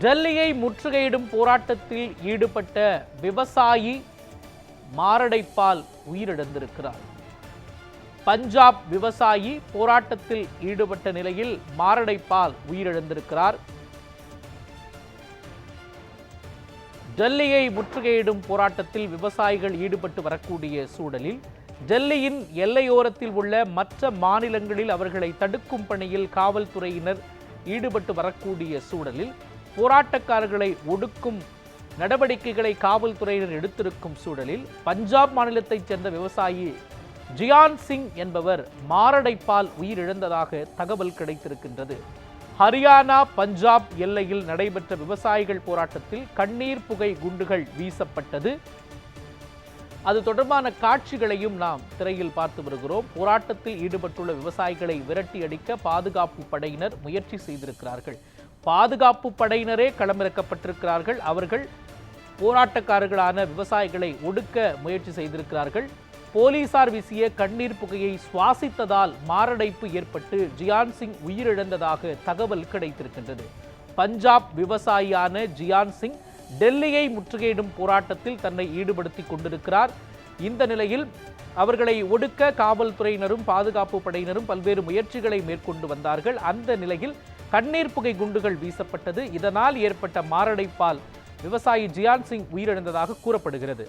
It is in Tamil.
டெல்லியை முற்றுகையிடும் போராட்டத்தில் ஈடுபட்ட விவசாயி மாரடைப்பால் உயிரிழந்திருக்கிறார். பஞ்சாப் விவசாயி போராட்டத்தில் ஈடுபட்ட நிலையில் மாரடைப்பால் உயிரிழந்திருக்கிறார். டெல்லியை முற்றுகையிடும் போராட்டத்தில் விவசாயிகள் ஈடுபட்டு வரக்கூடிய சூழலில் டெல்லியின் எல்லையோரத்தில் உள்ள மற்ற மாநிலங்களில் அவர்களை தடுக்கும் பணியில் காவல்துறையினர் ஈடுபட்டு வரக்கூடிய சூழலில் போராட்டக்காரர்களை ஒடுக்கும் நடவடிக்கைகளை காவல்துறையினர் எடுத்திருக்கும் சூழலில் பஞ்சாப் மாநிலத்தைச் சேர்ந்த விவசாயி ஜியான் சிங் என்பவர் மாரடைப்பால் உயிரிழந்ததாக தகவல் கிடைத்திருக்கின்றது. ஹரியானா பஞ்சாப் எல்லையில் நடைபெற்ற விவசாயிகள் போராட்டத்தில் கண்ணீர் புகை குண்டுகள் வீசப்பட்டது. அது தொடர்பான காட்சிகளையும் நாம் திரையில் பார்த்து வருகிறோம். போராட்டத்தில் ஈடுபட்டுள்ள விவசாயிகளை விரட்டி அடிக்க பாதுகாப்பு படையினர் முயற்சி செய்திருக்கிறார்கள். பாதுகாப்பு படையினரே களமிறக்கப்பட்டிருக்கிறார்கள். அவர்கள் போராட்டக்காரர்களான விவசாயிகளை ஒடுக்க முயற்சி செய்திருக்கிறார்கள். போலீசார் வீசிய கண்ணீர் புகையை சுவாசித்ததால் மாரடைப்பு ஏற்பட்டு ஜியான் சிங் உயிரிழந்ததாக தகவல் கிடைத்திருக்கின்றது. பஞ்சாப் விவசாயியான ஜியான் சிங் டெல்லியை முற்றுகையிடும் போராட்டத்தில் தன்னை ஈடுபடுத்திக் கொண்டிருக்கிறார். இந்த நிலையில் அவர்களை ஒடுக்க காவல்துறையினரும் பாதுகாப்பு படையினரும் பல்வேறு முயற்சிகளை மேற்கொண்டு வந்தார்கள். அந்த நிலையில் கண்ணீர் புகை குண்டுகள் வீசப்பட்டது. இதனால் ஏற்பட்ட மாரடைப்பால் விவசாயி ஜியான் சிங் உயிரிழந்ததாக கூறப்படுகிறது.